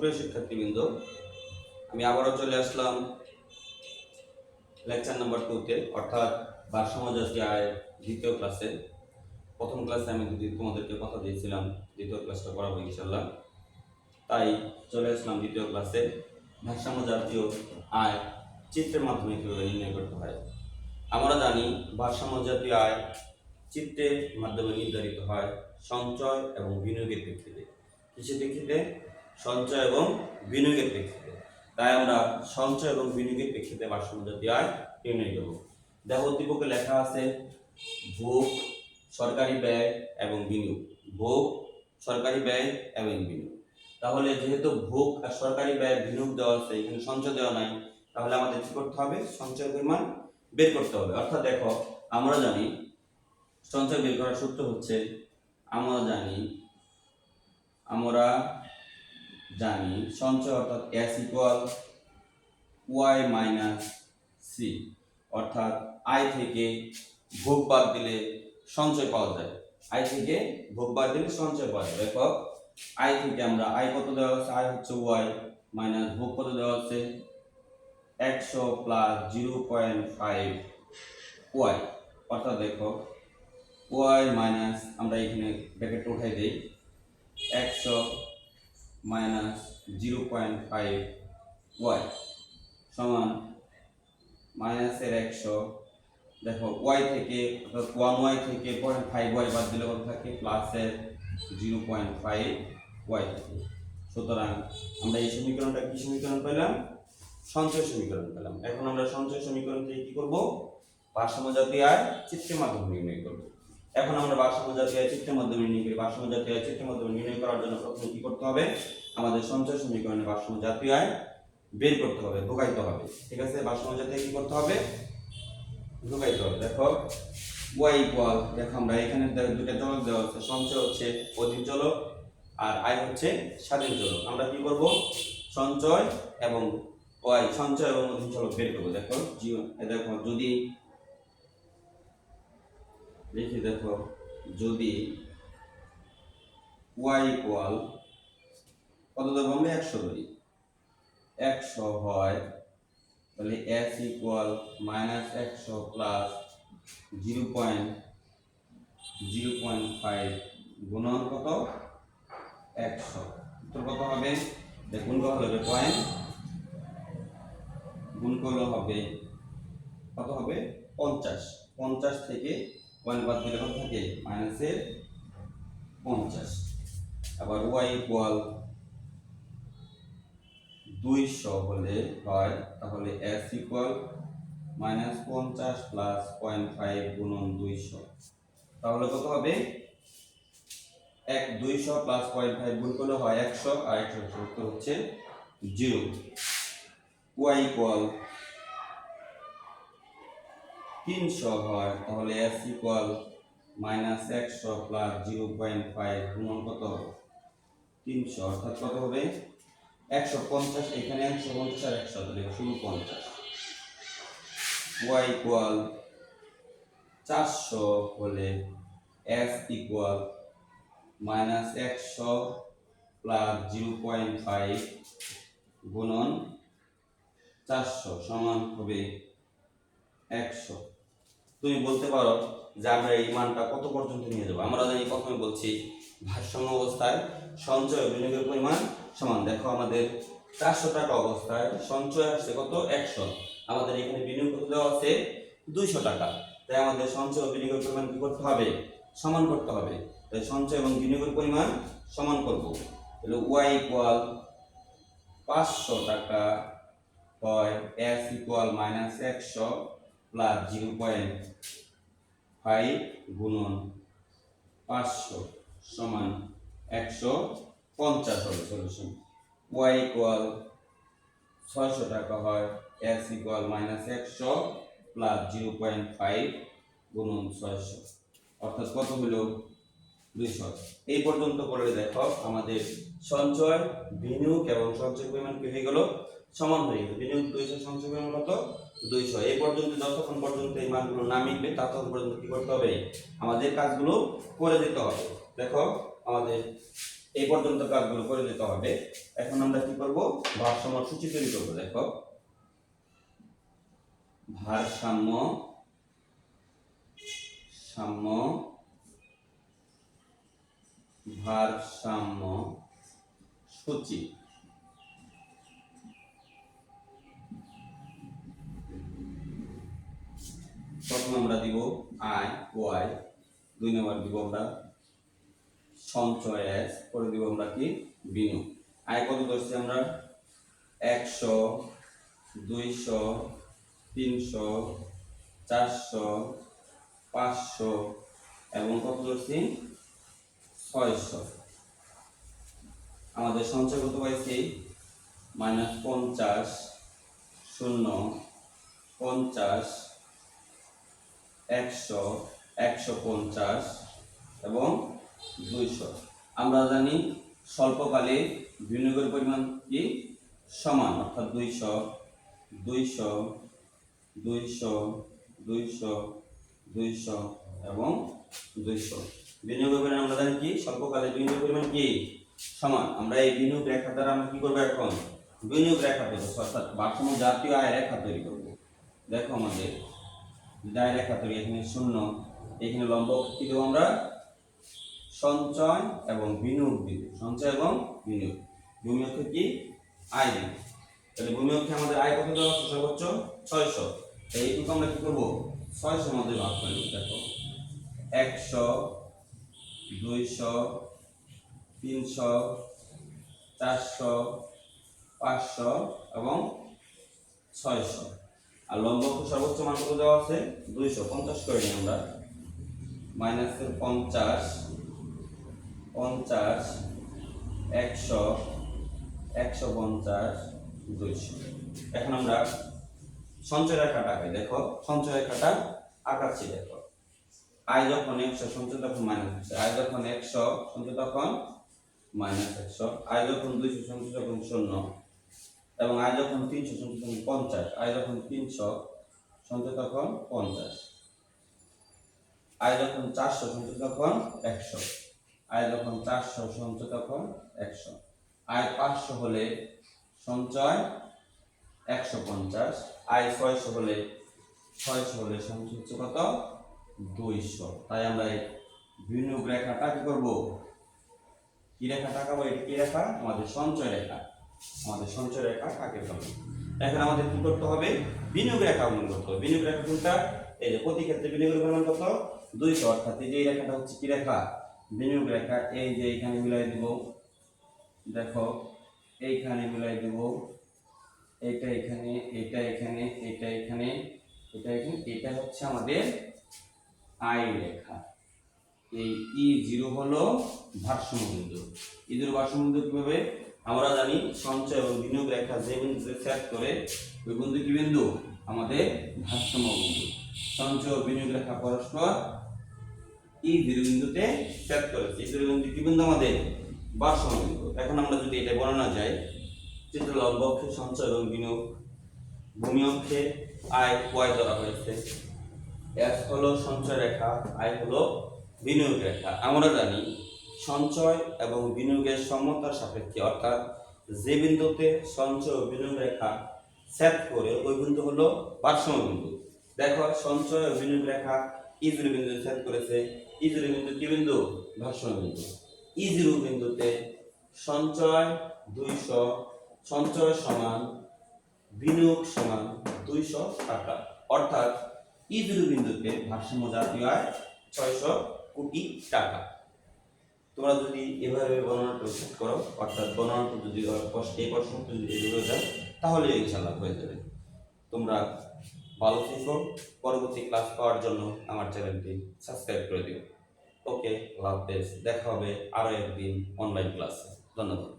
সুপ্রিয় শিক্ষার্থীবৃন্দ, আমি আবারও চলে আসলাম লেকচার নাম্বার টুতে অর্থাৎ ভারসাম্য জাতীয় আয় দ্বিতীয় ক্লাসে প্রথম ক্লাসে আমি যদি তোমাদেরকে কথা দিয়েছিলাম, দ্বিতীয় ক্লাসটা করাবো ইনশাল্লাহ তাই চলে আসলাম দ্বিতীয় ক্লাসে ভারসাম্য জাতীয় আয় চিত্রের মাধ্যমে কীভাবে নির্ণয় করতে হয়। আমরা জানি ভারসাম্য জাতীয় আয় চিত্রের মাধ্যমে নির্ধারিত হয় সঞ্চয় এবং বিনিয়োগের প্রেক্ষিতে কিসের প্রেক্ষিতে সঞ্চয় এবং বিনিয়োগের প্রেক্ষিতে। তাই আমরা সঞ্চয় এবং বিনিয়োগের প্রেক্ষিতে ভারসাম্য জাতীয় আয় নির্ণয় দেখো, উদ্দীপকে লেখা আছে, ভোগ, সরকারি ব্যয় এবং বিনিয়োগ। ভোগ, সরকারি ব্যয় এবং বিনিয়োগ। তাহলে যেহেতু ভোগ আর সরকারি ব্যয়, বিনিয়োগ দেওয়া আছে, এখানে সঞ্চয় দেওয়া নাই, তাহলে আমাদের কি করতে হবে? সঞ্চয় পরিমাণ বের করতে হবে। অর্থাৎ দেখো, আমরা জানি, সঞ্চয় বের করার সূত্র হচ্ছে, আমরা জানি, আমরা জানি, সঞ্চয় অর্থাৎ S equal Y minus C অর্থাৎ আই থেকে ভোগ বাদ দিলে সঞ্চয় পাওয়া যায়। আই থেকে ভোগ বাদ দিলে সঞ্চয় পাওয়া যায়। দেখো আই থেকে আমরা আই কত দেওয়া আছে আই হচ্ছে ওয়াই মাইনাস ভোগ কত দেওয়া আছে একশো plus zero point five Y অর্থাৎ দেখো ওয়াই মাইনাস আমরা এখানে ব্র্যাকেট উঠাই দিই। একশো minus zero point five Y সমান মাইনাসের একশো। দেখো ওয়াই থেকে, অর্থাৎ ওয়ান ওয়াই থেকে পয়েন্ট ফাইভ ওয়াই বাদ দিলে কত থাকে? প্লাসের জিরো পয়েন্ট ফাইভ ওয়াই থাকে। সুতরাং আমরা এই সমীকরণটা কি সমীকরণ পেলাম? সঞ্চয় সমীকরণ পেলাম। এখন আমরা সঞ্চয় সমীকরণ থেকে কি করব? ভারসাম্য জাতীয় আয় চিত্রের মাধ্যমে নির্ণয় করব। এখন আমরা ভারসাম্য জাতীয় চিত্রের মাধ্যমে নির্ণয় করি। ভারসাম্য জাতীয় চিত্রের মাধ্যমে নির্ণয় করার জন্য প্রথমে কি করতে হবে? আমাদের সঞ্চয় সমীকরণে ভারসাম্য জাতীয় আয় বের করতে হবে ঢোকাইতে হবে। ঠিক আছে? ভারসাম্য জাতীয় কি করতে হবে? ঢোকাইতে হবে। দেখো, y ইকুয়াল দেখো আমরা এখানে দুটো চলক দেওয়া আছে। সঞ্চয় হচ্ছে অধীন চলক আর আয় হচ্ছে স্বাধীন চলক। আমরা কি করব? সঞ্চয় এবং y, সঞ্চয় এবং অধীন চলক বের করব। দেখো দেখো, যদি লিখি দেখো, যদি y ইকুয়াল কত দেবো আমরা একশো ধরি। একশো হয়, তাহলে এস ইকুয়াল মাইনাস একশো plus zero point zero point five গুণন কত? একশো। উত্তর কত হবে? দেখুন কত হবে পয়েন্ট গুণ করলে হবে, কত হবে? পঞ্চাশ। পঞ্চাশ থেকে পয়েন্ট বাদ দিলে কত থাকে মাইনাসের পঞ্চাশ। আবার ওয়াই ইকুয়াল দুইশো হলে হয়, তাহলে এস ইকুয়াল মাইনাস পঞ্চাশ প্লাস পয়েন্ট ফাইভ গুণন দুইশো। তাহলে কত হবে? এক দুইশো প্লাস পয়েন্ট ফাইভ গুণ করলে হয় একশো, আর একশো উত্তর হচ্ছে জিরো ওয়াই ইকুয়াল তিনশো হয়, তাহলে এস ইকুয়াল মাইনাস একশো প্লাস জিরো পয়েন্ট ফাইভ গুণন কত? তিনশো, অর্থাৎ কত হবে? একশো পঞ্চাশ, এখানে একশো পঞ্চাশ আর একশো, তাহলে শুধু পঞ্চাশ। ওয়াই ইকুয়াল চারশো হলে এস ইকুয়াল মাইনাস একশো প্লাস জিরো পয়েন্ট ফাইভ গুণন চারশো সমান হবে একশো। তুমি বলতে পারো যে আমরা এই মানটা কত পর্যন্ত নিয়ে যাব? আমরা জানি প্রথমে বলছি, ভারসাম্য অবস্থায় সঞ্চয় বিনিয়োগের পরিমাণ সমান। দেখো আমাদের চারশো টাকা অবস্থায় সঞ্চয় আসছে কত? একশো। আমাদের এখানে বিনিয়োগ করতে দেওয়া আছে দুইশো টাকা। তাই আমাদের সঞ্চয় বিনিয়োগের পরিমাণ কি করতে হবে? সমান করতে হবে। তাই সঞ্চয় এবং বিনিয়োগের পরিমাণ সমান করব। তাহলে ওয়াই ইকুয়াল পাঁচশো টাকা হয় এস ইকুয়াল মাইনাস একশো। প্লাস জিরো পয়েন্ট ফাইভ গুণন পাঁচশো সমান একশো পঞ্চাশ হবে সলিউশন। ওয়াই ইকুয়াল ছয়শো টাকা হয় এস ইকুয়াল মাইনাস একশো প্লাস জিরো পয়েন্ট ফাইভ গুণন ছয়শো। অর্থাৎ কত হলো? দুইশো। এই পর্যন্ত করলে দেখো আমাদের সঞ্চয়, বিনিয়োগ এবং সঞ্চয় পরিমাণ কি হয়ে গেল? সমান হয়ে গেল বিনিয়োগ দুইশো পরিমাণ কত দুইশো। এই পর্যন্ত যতক্ষণ পর্যন্ত এই মানগুলো না মিলবে ততক্ষণ পর্যন্ত কি করতে হবে? আমাদের কাজগুলো করে দিতে হবে। দেখো, আমাদের এই পর্যন্ত কাজগুলো করে দিতে হবে। এখন আমরা কি করব? ভারসাম্য সূচি তৈরি করব, দেখো। ভারসাম্য, সাম্য, ভারসাম্য সূচি। প্রথমে আমরা দিব আই, ওয়াই, দুই নম্বর দিব আমরা সঞ্চয় এস পরে দিব আমরা কি? বিনিয়োগ আয় কত ধরছি আমরা? একশো, দুইশো, তিনশো, চারশো, পাঁচশো এবং কত ধরছি? ছয়শো। আমাদের সঞ্চয় কত পাইছি মাইনাস পঞ্চাশ, শূন্য, পঞ্চাশ একশো একশো পঞ্চাশ এবং দুইশো। আমরা জানি স্বল্পকালে বিনিয়োগের পরিমাণ কি? সমান, অর্থাৎ দুইশো দুইশো দুইশো দুইশো দুইশো এবং দুইশো। বিনিয়োগের পরিমাণ আমরা জানি কি? স্বল্পকালে বিনিয়োগের পরিমাণ কি? সমান। আমরা এই বিনিয়োগ রেখা দ্বারা আমরা কি করব এখন? বিনিয়োগ রেখা তৈরি অর্থাৎ ভারসাম্য জাতীয় আয় রেখা তৈরি করব। দেখো আমাদের দায় রেখা তৈরি এখানে শূন্য, এখানে লম্ব কি দেবো আমরা? সঞ্চয় এবং বিনিয়োগ দিব, সঞ্চয় এবং বিনিয়োগ। ভূমি বিনিয়োগকে কি? আয় দিব। তাহলে ভূমি বিনিয়োগকে আমাদের আয় কত দেওয়া হচ্ছে সর্বোচ্চ ছয়শো। এইটুকু আমরা কি করব? ছয়শোর মধ্যে ভাগ করে নেব, দেখো। একশো, দুইশো, তিনশো, চারশো, পাঁচশো এবং ছয়শো। আর লম্ব সর্বোচ্চ মান দেওয়া আছে দুইশো, পঞ্চাশ করে নিই আমরা। মাইনাসের পঞ্চাশ পঞ্চাশ, একশো একশো পঞ্চাশ, দুইশো। এখন আমরা সঞ্চয় আঁকাই দেখো, সঞ্চয় রেখাটা আঁকাচ্ছি দেখো আয় যখন একশো, সঞ্চয় তখন মাইনাস হচ্ছে। আয় যখন একশো, সঞ্চয় তখন মাইনাস একশো। আয় যখন দুইশো, সঞ্চয় তখন শূন্য। এবং আয় যখন তিনশো সঞ্চয় তখন পঞ্চাশ, আয় যখন তিনশো সঞ্চয় তখন পঞ্চাশ। আয় যখন চারশো সঞ্চয় তখন একশো। আয় যখন চারশো সঞ্চয় তখন একশো। আয় পাঁচশো হলে সঞ্চয় একশো পঞ্চাশ। আয় ছয়শো হলে ছয়শো হলে সঞ্চয় হচ্ছে কত? দুইশো। তাই আমরা বিনিয়োগ রেখাটা কি করব? কি রেখা টাকাবো এটা কি রেখা? আমাদের সঞ্চয় রেখা। আমাদের সঞ্চয় রেখা কাকে বলে? এখন আমাদের কি করতে হবে? বিনিয়োগ রেখা অনুমান করতে হবে। বিনিয়োগ রেখা কোনটা? এই যে প্রতি ক্ষেত্রে বিনিয়োগের পরিমাণ কত? দুইশো। অর্থাৎ এই যে রেখাটা হচ্ছে কি রেখা? বিনিয়োগ রেখা। এই যে এইখানে মিলাই দিব, দেখো, এইখানে মিলাই দিব, এইটা এখানে এটা এখানে এটা এখানে এটা এখানে এটা হচ্ছে আমাদের আই রেখা। এই ই জিরো হলো ভারসাম্য বিন্দু। ই জিরো ভারসাম্য বিন্দু কীভাবে? আমরা জানি সঞ্চয় এবং বিনিয়োগ রেখা যে বিন্দুতে সেট করে, ওই বিন্দু কি বিন্দু? আমাদের ভারসাম্য বিন্দু। সঞ্চয় বিনিয়োগ রেখা পরস্পর ই জিরো বিন্দুতে সেট করেছে। এই জিরো বিন্দু কি বিন্দু আমাদের? ভারসাম্য বিন্দু। এখন আমরা যদি এটা বর্ণনা যাই, চিত্র লম্ব অক্ষে সঞ্চয় এবং বিনিয়োগ ভূমি অক্ষে আয় ওয়াই ধরা হয়েছে। এস হলো সঞ্চয় রেখা আয় হলো বিনিয়োগ রেখা। আমরা জানি সঞ্চয় এবং বিনিয়োগের সমতার সাপেক্ষে, অর্থাৎ যে বিন্দুতে সঞ্চয় ও বিনিয়োগ রেখা সেট করে, ওই বিন্দু হলো ভারসাম্য বিন্দু। দেখো, সঞ্চয় ও বিনিয়োগ রেখা ই জিরো বিন্দু সেট করেছে। ই জিরো বিন্দু কি বিন্দু? ভারসাম্য বিন্দু। ই বিন্দুতে সঞ্চয় দুইশো, সঞ্চয় সমান, বিনিয়োগ সমান দুইশো টাকা। অর্থাৎ ই জিরো বিন্দুতে ভারসাম্য জাতীয় আয় ছয়শো কোটি টাকা। তোমরা যদি এভাবে বর্ণনা প্রস্তুত করো, অর্থাৎ বর্ণনাটা যদি কষ্ট এই প্রশ্নটা যদি এভাবে যায় তাহলে ইনশাল্লাহ হয়ে যাবে। তোমরা ভালো থেকো। পরবর্তী ক্লাস পাওয়ার জন্য আমার চ্যানেলটি সাবস্ক্রাইব করে দিও। ওকে, আল্লাহ হাফেজ। দেখা হবে আরও একদিন অনলাইন ক্লাসে ধন্যবাদ।